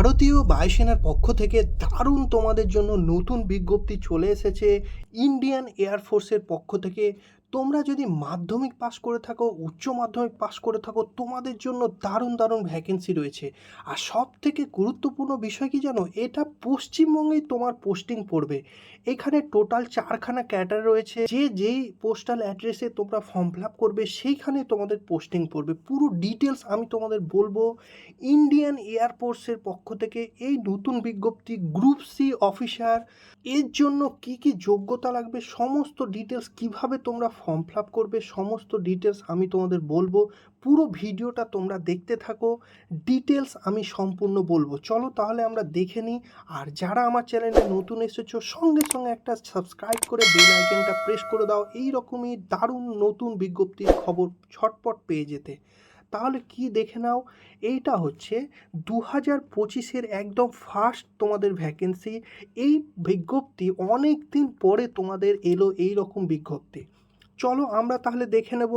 ভারতীয় বায়ুসেনার পক্ষ থেকে দারুণ তোমাদের জন্য নতুন বিজ্ঞপ্তি চলে এসেছে। ইন্ডিয়ান এয়ারফোর্সের পক্ষ থেকে তোমরা যদি মাধ্যমিক পাস করে থাকো, উচ্চ মাধ্যমিক পাস করে থাকো, তোমাদের জন্য দারুণ দারুণ ভ্যাকেন্সি রয়েছে। আর সব থেকে গুরুত্বপূর্ণ বিষয় কি জানো? এটা পশ্চিমবঙ্গেই তোমার পোস্টিং পড়বে। এখানে টোটাল চারখানা ক্যাটার রয়েছে। যে যেই পোস্টাল অ্যাড্রেসে তোমরা ফর্ম ফিল আপ করবে, সেইখানে তোমাদের পোস্টিং পড়বে। পুরো ডিটেলস আমি তোমাদের বলব ইন্ডিয়ান এয়ারফোর্সের পক্ষ থেকে। এই নতুন বিজ্ঞপ্তি গ্রুপ সি অফিসার এর জন্য কি কি যোগ্যতা লাগবে, সমস্ত ডিটেলস কীভাবে তোমরা ফর্ম ফিল করবে, সমস্ত ডিটেলস আমি তোমাদের বলব। পুরো ভিডিওটা তোমরা দেখতে থাকো ডিটেলস আমি সম্পূর্ণ বলব। চলো তাহলে আমরা দেখে নিই। আর যারা আমার চ্যানেলে নতুন এসেছ, সঙ্গে সঙ্গে একটা সাবস্ক্রাইব করে বেল আইকনটা প্রেস করে দাও। এই রকমই দারুণ নতুন বিজ্ঞপ্তির খবর ছটপট পেয়ে যেতে। তাহলে কি দেখে নাও? এইটা হচ্ছে দু হাজার পঁচিশের একদম ফার্স্ট তোমাদের ভ্যাকেন্সি এই বিজ্ঞপ্তি অনেক দিন পরে তোমাদের এলো এই রকম বিজ্ঞপ্তি। চলো আমরা তাহলে দেখে নেব।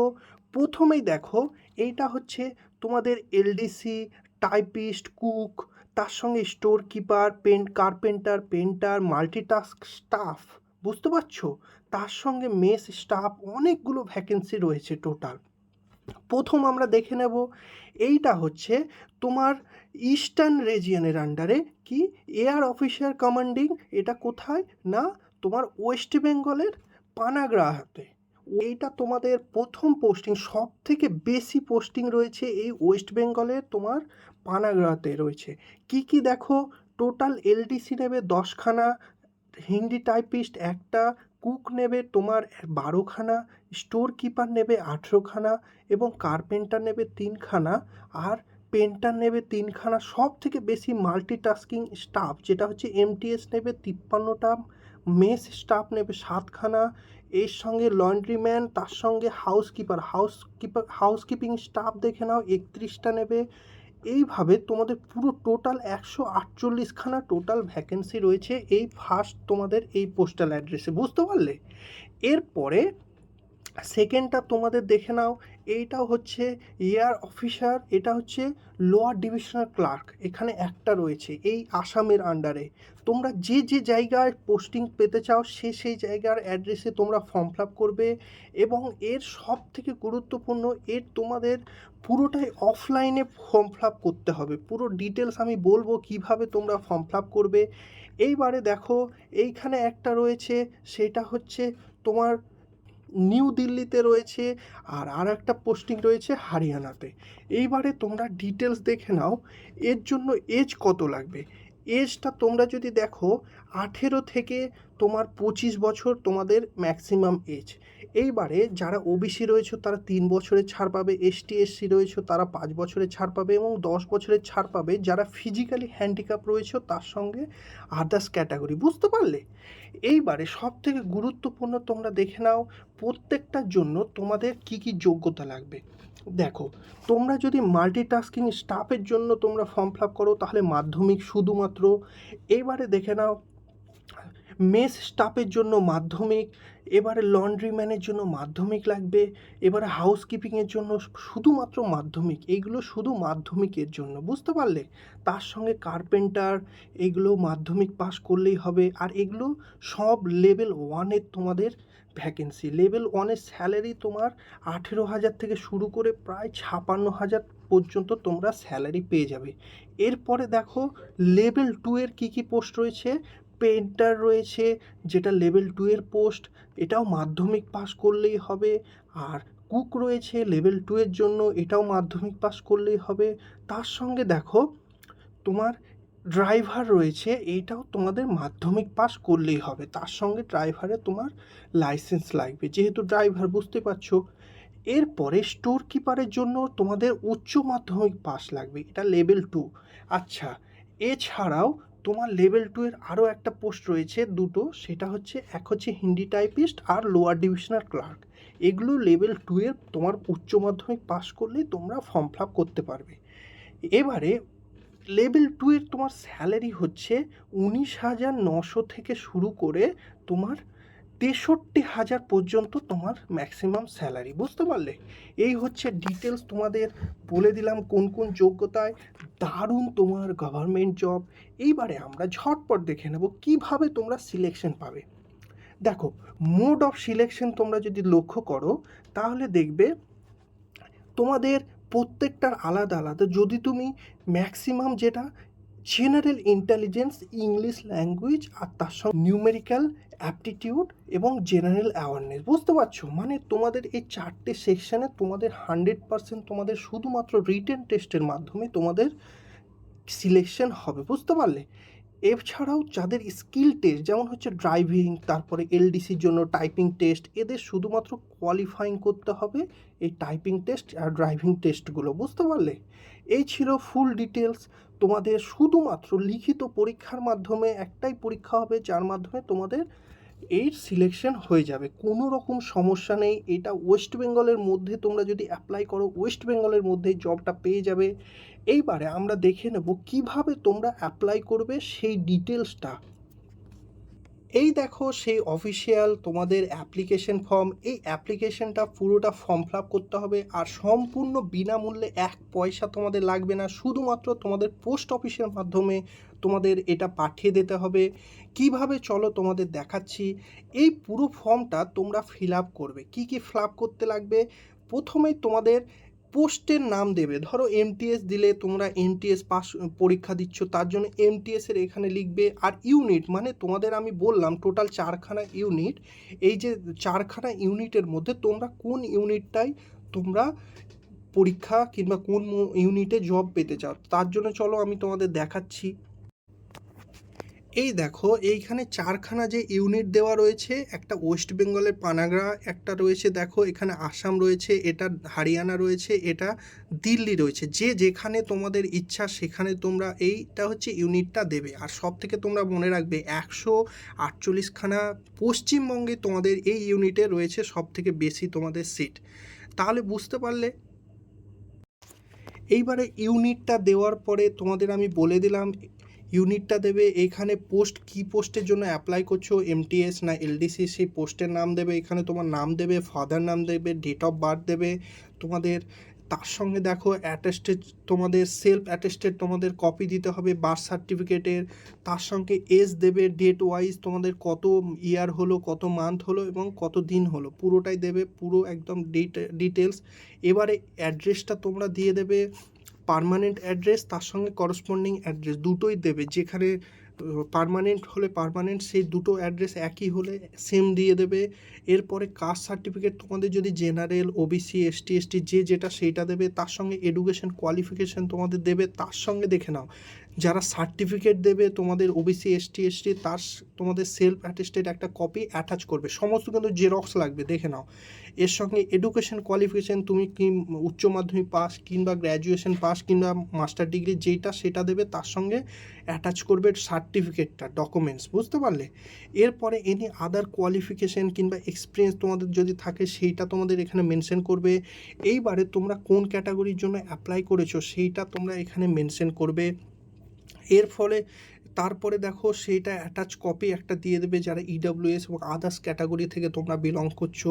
প্রথমেই দেখো, এইটা হচ্ছে তোমাদের এলডিসি, টাইপিস্ট, কুক, তার সঙ্গে store keeper peon, carpenter, painter, multitask staff, বুঝতে পারছ? তার সঙ্গে মেস স্টাফ, অনেকগুলো ভ্যাকেন্সি রয়েছে টোটাল। প্রথম আমরা দেখে নেব, এইটা হচ্ছে তোমার ইস্টার্ন রিজিয়নের আন্ডারে কি? এয়ার অফিসার কমান্ডিং, এটা কোথায়? না, তোমার ওয়েস্ট বেঙ্গলের পানাগ্রাহাতে এইটা তোমাদের প্রথম পোস্টিং সব থেকে বেশি পোস্টিং রয়েছে এই ওয়েস্ট বেঙ্গলে তোমার পানাগ্রাহাতে রয়েছে। কি কি দেখো? টোটাল এলডিসি নেবে দশখানা হিন্দি টাইপিস্ট একটা কুক নেবে তোমার বারোখানা স্টোর কিপার নেবে আঠেরোখানা এবং কার্পেন্টার নেবে তিনখানা আর পেন্টার নেবে তিনখানা। সব থেকে বেশি মাল্টিটাস্কিং স্টাফ যেটা হচ্ছে এমটিএস নেবে তিপ্পান্নটা মেস স্টাফ নেবে সাতখানা, এর সঙ্গে লন্ড্রিম্যান, তার সঙ্গে housekeeper house keeper housekeeping staff দেখে নাও, একত্রিশটা নেবে। এইভাবে তোমাদের পুরো টোটাল একশো আটচল্লিশখানা টোটাল ভ্যাকেন্সি রয়েছে এই ফার্স্ট তোমাদের এই পোস্টাল অ্যাড্রেসে, বুঝতে পারলে? এরপরে সেকেন্ডটা তোমাদের দেখে নাও এইটা হচ্ছে এয়ার অফিসার, এটা হচ্ছে লোয়ার ডিভিশনাল ক্লার্ক। এখানে একটা রয়েছে, এই আসামের আন্ডারে তোমরা যে যে জায়গায় পোস্টিং পেতে চাও, সে, সেই জায়গার অ্যাড্রেসে তোমরা ফর্ম ফিল করবে এবং এর সব থেকে গুরুত্বপূর্ণ, এর তোমাদের পুরোটাই অফলাইনে ফর্ম ফিল করতে হবে। পুরো ডিটেলস আমি বলব কীভাবে তোমরা ফর্ম ফিল করবে। এইবারে দেখো, এইখানে একটা রয়েছে, সেটা হচ্ছে তোমার নিউ দিল্লিতে রয়েছে আর আর একটা পোস্টিং রয়েছে হারিয়ানাতে। এইবারে তোমরা ডিটেলস দেখে নাও, এর জন্য এজ কত লাগবে? এজটা তোমরা যদি দেখো আঠেরো থেকে তোমার পঁচিশ বছর তোমাদের ম্যাক্সিমাম এজ এইবারে যারা ওবিসি রয়েছে, তারা তিন বছরের ছাড় পাবে এসটি এসসি রয়েছে, তারা পাঁচ বছরের ছাড় পাবে এবং দশ বছরের ছাড় পাবে যারা ফিজিক্যালি হ্যান্ডিক্যাপ রয়েছে, তার সঙ্গে আদার্স ক্যাটাগরি বুঝতে পারলে? এইবারে সব থেকে গুরুত্বপূর্ণ তোমরা দেখে নাও, প্রত্যেকটার জন্য তোমাদের কি কি যোগ্যতা লাগবে। দেখো, তোমরা যদি মাল্টিটাস্কিং স্টাফের জন্য তোমরা ফর্ম ফিল আপ করো, তাহলে মাধ্যমিক শুধুমাত্র। এইবারে দেখে নাও মেস স্টাফের জন্য মাধ্যমিক, এবারে লন্ড্রিম্যানের জন্য মাধ্যমিক লাগবে, এবারে হাউসকিপিংয়ের জন্য শুধুমাত্র মাধ্যমিক এইগুলো শুধু মাধ্যমিকের জন্য, বুঝতে পারলে? তার সঙ্গে কার্পেন্টার, এগুলো মাধ্যমিক পাস করলেই হবে, আর এগুলো সব লেভেল ওয়ানের তোমাদের ভ্যাকেন্সি, লেভেল ওয়ানের স্যালারি তোমার আঠেরো হাজার থেকে শুরু করে প্রায় ছাপান্ন হাজার পর্যন্ত তোমরা স্যালারি পেয়ে যাবে। এরপরে দেখো, লেভেল টু এর কী কী পোস্ট রয়েছে? পেন্টার রয়েছে, যেটা লেভেল টু এর পোস্ট, এটাও মাধ্যমিক পাস করলেই হবে। আর কুক রয়েছে লেভেল টু এর জন্য, এটাও মাধ্যমিক পাস করলেই হবে। তার সঙ্গে দেখো, তোমার ড্রাইভার রয়েছে, এইটাও তোমাদের মাধ্যমিক পাস করলেই হবে। তার সঙ্গে ড্রাইভারে তোমার লাইসেন্স লাগবে। যেহেতু ড্রাইভার, বুঝতে পারছ? এরপরে স্টোর কিপারের জন্য তোমাদের উচ্চ মাধ্যমিক পাস লাগবে, এটা লেভেল টু। আচ্ছা এছাড়াও তোমার লেভেল টু এর আরও একটা পোস্ট রয়েছে দুটো, সেটা হচ্ছে এক হচ্ছে হিন্দি টাইপিস্ট আর লোয়ার ডিভিশনাল ক্লার্ক এগুলো লেভেল টু এর তোমার উচ্চ মাধ্যমিক পাস করলেই তোমরা ফর্ম ফিল করতে পারবে। এবারে লেভেল টু এর তোমার স্যালারি হচ্ছে উনিশ হাজার নশো থেকে শুরু করে তোমার তেষট্টি হাজার পর্যন্ত তোমার ম্যাক্সিমাম স্যালারি বুঝতে পারলে? এই হচ্ছে ডিটেলস তোমাদের বলে দিলাম কোন কোন যোগ্যতায়। দারুণ তোমার গভর্নমেন্ট জব এইবারে আমরা ঝটপট দেখে নেব কীভাবে তোমরা সিলেকশন পাবে। দেখো মোড অফ সিলেকশন তোমরা যদি লক্ষ্য করো, তাহলে দেখবে তোমাদের প্রত্যেকটার আলাদা আলাদা। যদি তুমি ম্যাক্সিমাম যেটা জেনারেল ইন্টেলিজেন্স, ইংলিশ ল্যাঙ্গুয়েজ আর তার সঙ্গে নিউমেরিক্যাল অ্যাপটিটিউড এবং জেনারেল অ্যাওয়ারনেস বুঝতে পারছ? মানে তোমাদের এই চারটে সেকশানে তোমাদের হান্ড্রেড পারসেন্ট তোমাদের শুধুমাত্র রিটেন টেস্টের মাধ্যমে তোমাদের সিলেকশন হবে। বুঝতে পারলে? এছাড়াও যাদের স্কিল টেস্ট যেমন হচ্ছে ড্রাইভিং তারপরে এলডিসির জন্য টাইপিং টেস্ট এদের শুধুমাত্র কোয়ালিফাইং করতে হবে এই টাইপিং টেস্ট আর ড্রাইভিং টেস্টগুলো বুঝতে পারলে? এই ছিল ফুল ডিটেলস তোমাদের শুধুমাত্র লিখিত পরীক্ষার মাধ্যমে একটাই পরীক্ষা হবে, যার মাধ্যমে তোমাদের এই সিলেকশন হয়ে যাবে। কোনো রকম সমস্যা নেই। এটা ওয়েস্ট বেঙ্গলের মধ্যে তোমরা যদি অ্যাপ্লাই করো ওয়েস্ট বেঙ্গলের মধ্যে জবটা পেয়ে যাবে। এইবারে আমরা দেখে নেব কীভাবে তোমরা অ্যাপ্লাই করবে সেই ডিটেলসটা এই দেখো সেই অফিসিয়াল তোমাদের অ্যাপ্লিকেশন ফর্ম এই অ্যাপ্লিকেশনটা পুরোটা ফর্ম ফিল করতে হবে আর সম্পূর্ণ বিনামূল্যে এক পয়সা তোমাদের লাগবে না। শুধুমাত্র তোমাদের পোস্ট অফিসের মাধ্যমে তোমাদের এটা পাঠিয়ে দিতে হবে। কীভাবে চলো তোমাদের দেখাচ্ছি, এই পুরো ফর্মটা তোমরা ফিল আপ করবে। কি কি ফিল আপ করতে লাগবে? প্রথমেই তোমাদের পোস্টের নাম দেবে। ধরো এমটিএস দিলে তোমরা এমটিএস পাস, পরীক্ষা দিচ্ছ, তার জন্য এম এর এখানে লিখবে, আর ইউনিট মানে তোমাদের আমি বললাম টোটাল চারখানা ইউনিট এই যে চারখানা ইউনিটের মধ্যে তোমরা কোন ইউনিটটাই তোমরা পরীক্ষা কিংবা কোন ইউনিটে জব পেতে চাও? তার জন্য চলো আমি তোমাদের দেখাচ্ছি। এই দেখো, এইখানে চারখানা যে ইউনিট দেওয়া রয়েছে, একটা ওয়েস্ট বেঙ্গলের পানাগড়া একটা রয়েছে দেখো, এখানে আসাম রয়েছে, এটা হরিয়ানা রয়েছে, এটা দিল্লি রয়েছে। যে যেখানে তোমাদের ইচ্ছা, সেখানে তোমরা এইটা হচ্ছে ইউনিটটা দেবে। আর সব থেকে তোমরা মনে রাখবে, একশো আটচল্লিশখানা পশ্চিমবঙ্গে তোমাদের এই ইউনিটে রয়েছে সব থেকে বেশি তোমাদের সিট। তাহলে বুঝতে পারলে? এইবারে ইউনিটটা দেওয়ার পরে তোমাদের আমি বলে দিলাম ইউনিটটা দেবে, এখানে পোস্ট কি পোস্টের জন্য অ্যাপ্লাই করছ এমটিএস না এলডিসি সেই পোস্টের নাম দেবে, এখানে তোমার নাম দেবে ফাদার নাম দেবে ডেট অফ বার্থ দেবে, তোমাদের তার সঙ্গে দেখো অ্যাটেস্টেড তোমাদের সেলফ অ্যাটেস্টেড তোমাদের কপি দিতে হবে বার্থ সার্টিফিকেটের তার সঙ্গে এজ দেবে ডেট ওয়াইজ তোমাদের কত ইয়ার হলো, কত মান্থ হলো এবং কত দিন হলো, পুরোটাই দেবে, পুরো একদম ডিটেলস এবারে অ্যাড্রেসটা তোমরা দিয়ে দেবে পার্মানেন্ট অ্যাড্রেস তার সঙ্গে করসপন্ডিং অ্যাড্রেস দুটোই দেবে। যেখানে পারমানেন্ট হলে পারমানেন্ট সেই দুটো অ্যাড্রেস একই হলে সেম দিয়ে দেবে। এরপরে কাস্ট সার্টিফিকেট তোমাদের যদি জেনারেল ওবিসি এসটি এসটি যে যেটা, সেইটা দেবে। তার সঙ্গে এডুকেশন কোয়ালিফিকেশান তোমাদের দেবে। তার সঙ্গে দেখে নাও। যারা সার্টিফিকেট দেবে, তোমাদের ওবিসি এসটি এসটি তার তোমাদের সেলফ অ্যাটেস্টেড একটা কপি অ্যাটাচ করবে। সমস্ত কিন্তু জেরক্স লাগবে, দেখে নাও। এর সঙ্গে এডুকেশন কোয়ালিফিকেশান তুমি কি উচ্চ মাধ্যমিক পাস কিংবা গ্র্যাজুয়েশন পাস কিংবা মাস্টার ডিগ্রি যেটা সেটা দেবে, তার সঙ্গে অ্যাটাচ করবে সার্টিফিকেটটা ডকুমেন্টস বুঝতে পারলে? এরপরে এনি আদার কোয়ালিফিকেশান কিংবা এক্সপিরিয়েন্স তোমাদের যদি থাকে, সেইটা তোমাদের এখানে মেনশন করবে। এইবারে তোমরা কোন ক্যাটাগরির জন্য অ্যাপ্লাই করেছ, সেইটা তোমরা এখানে মেনশন করবে। এর ফলে তারপরে দেখো সেইটা অ্যাটাচ কপি একটা দিয়ে দেবে যারা ইডাব্লিউএস এবং আদার্স ক্যাটাগরি থেকে তোমরা বিলং করছ।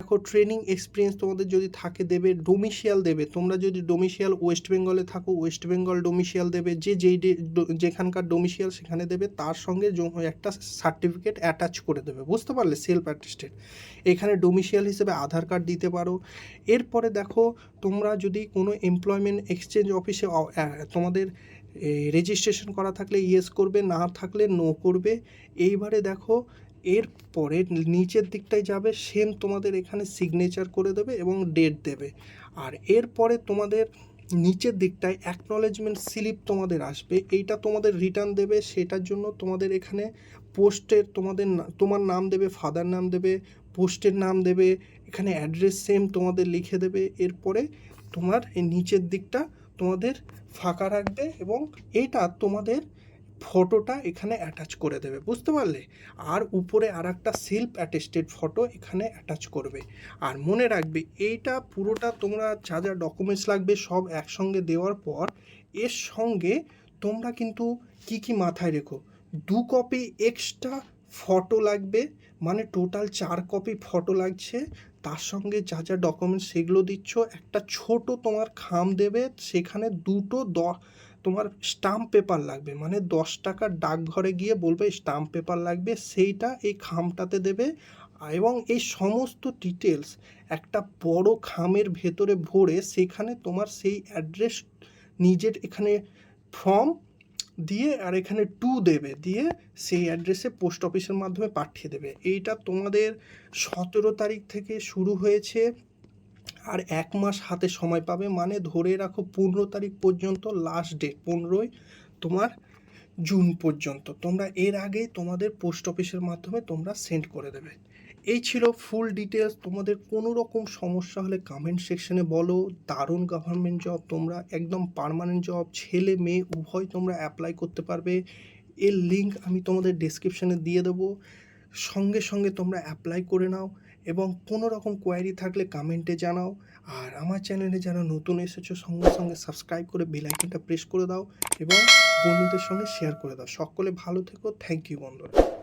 দেখো ট্রেনিং এক্সপিরিয়েন্স তোমাদের যদি থাকে দেবে ডোমিশিয়াল দেবে। তোমরা যদি ডোমিশিয়াল ওয়েস্ট বেঙ্গলে থাকো ওয়েস্ট বেঙ্গল ডোমিশিয়াল দেবে। যে যেই যেখানকার ডোমিশিয়াল সেখানে দেবে, তার সঙ্গে একটা সার্টিফিকেট অ্যাটাচ করে দেবে। বুঝতে পারলে? সেলফ অ্যাটেস্টেড এখানে ডোমিশিয়াল হিসেবে আধার কার্ড দিতে পারো। এরপরে দেখো তোমরা যদি কোনো এমপ্লয়মেন্ট এক্সচেঞ্জ অফিসে তোমাদের রেজিস্ট্রেশন করা থাকলে ইয়েস করবে, না থাকলে নো করবে। এইবারে দেখো এরপরে নিচের দিকটায় যাবে সেম তোমাদের এখানে সিগনেচার করে দেবে এবং ডেট দেবে। আর এরপরে তোমাদের নিচের দিকটায় অ্যাকনলেজমেন্ট স্লিপ তোমাদের আসবে। এইটা তোমাদের রিটার্ন দেবে, সেটার জন্য তোমাদের এখানে পোস্টের তোমাদের তোমার নাম দেবে ফাদার নাম দেবে পোস্টের নাম দেবে, এখানে অ্যাড্রেস সেম তোমাদের লিখে দেবে। এরপরে তোমার এই নিচের দিকটা তোমাদের ফাঁকা রাখবে এবং এটা তোমাদের ফটোটা এখানে অ্যাটাচ করে দেবে, বুঝতে পারলে? আর উপরে আর একটা সেলফ অ্যাটেস্টেড ফটো এখানে অ্যাটাচ করবে। আর মনে রাখবে, এইটা পুরোটা তোমরা যা যা ডকুমেন্টস লাগবে সব একসঙ্গে দেওয়ার পর, এর সঙ্গে তোমরা কিন্তু কি কি মাথায় রেখো? দু কপি এক্সট্রা ফটো লাগবে মানে টোটাল চার কপি ফটো লাগছে তার সঙ্গে যা যা ডকুমেন্টস সেগুলো দিচ্ছ, একটা ছোট তোমার খাম দেবে, সেখানে দুটো দ, তোমার স্টাম্প পেপার লাগবে। মানে দশ টাকার ডাকঘরে গিয়ে বলবে স্টাম্প পেপার লাগবে, সেইটা এই খামটাতে দেবে। এবং এই সমস্ত ডিটেলস একটা বড় খামের ভেতরে ভরে সেখানে তোমার সেই অ্যাড্রেস নিজের এখানে ফর্ম দিয়ে আর এখানে টু দেবে, দিয়ে সেই অ্যাড্রেসে পোস্ট অফিসের মাধ্যমে পাঠিয়ে দেবে। এইটা তোমাদের সতেরো তারিখ থেকে শুরু হয়েছে আর এক মাস হাতে সময় পাবে। মানে ধরে রাখো পনেরো তারিখ পর্যন্ত লাস্ট ডেট পনেরোই তোমার জুন পর্যন্ত। তোমরা এর আগেই তোমাদের পোস্ট অফিসের মাধ্যমে তোমরা সেন্ড করে দেবে। এই ছিল ফুল ডিটেলস তোমাদের কোনো রকম সমস্যা হলে কমেন্ট সেকশনে বলো। দারুণ গভর্নমেন্ট জব তোমরা, একদম পার্মানেন্ট জব ছেলে মেয়ে, উভয় তোমরা অ্যাপ্লাই করতে পারবে। এর লিঙ্ক আমি তোমাদের ডেসক্রিপশনে দিয়ে দেবো। সঙ্গে সঙ্গে তোমরা অ্যাপ্লাই করে নাও এবং কোনো রকম কোয়ারি থাকলে কমেন্টে জানাও। আর আমার চ্যানেলে যারা নতুন এসেছ, সঙ্গে সঙ্গে সাবস্ক্রাইব করে বেল আইকনটা প্রেস করে দাও এবং বন্ধুদের সঙ্গে শেয়ার করে দাও। সকলে ভালো থেকো। থ্যাংক ইউ বন্ধুরা।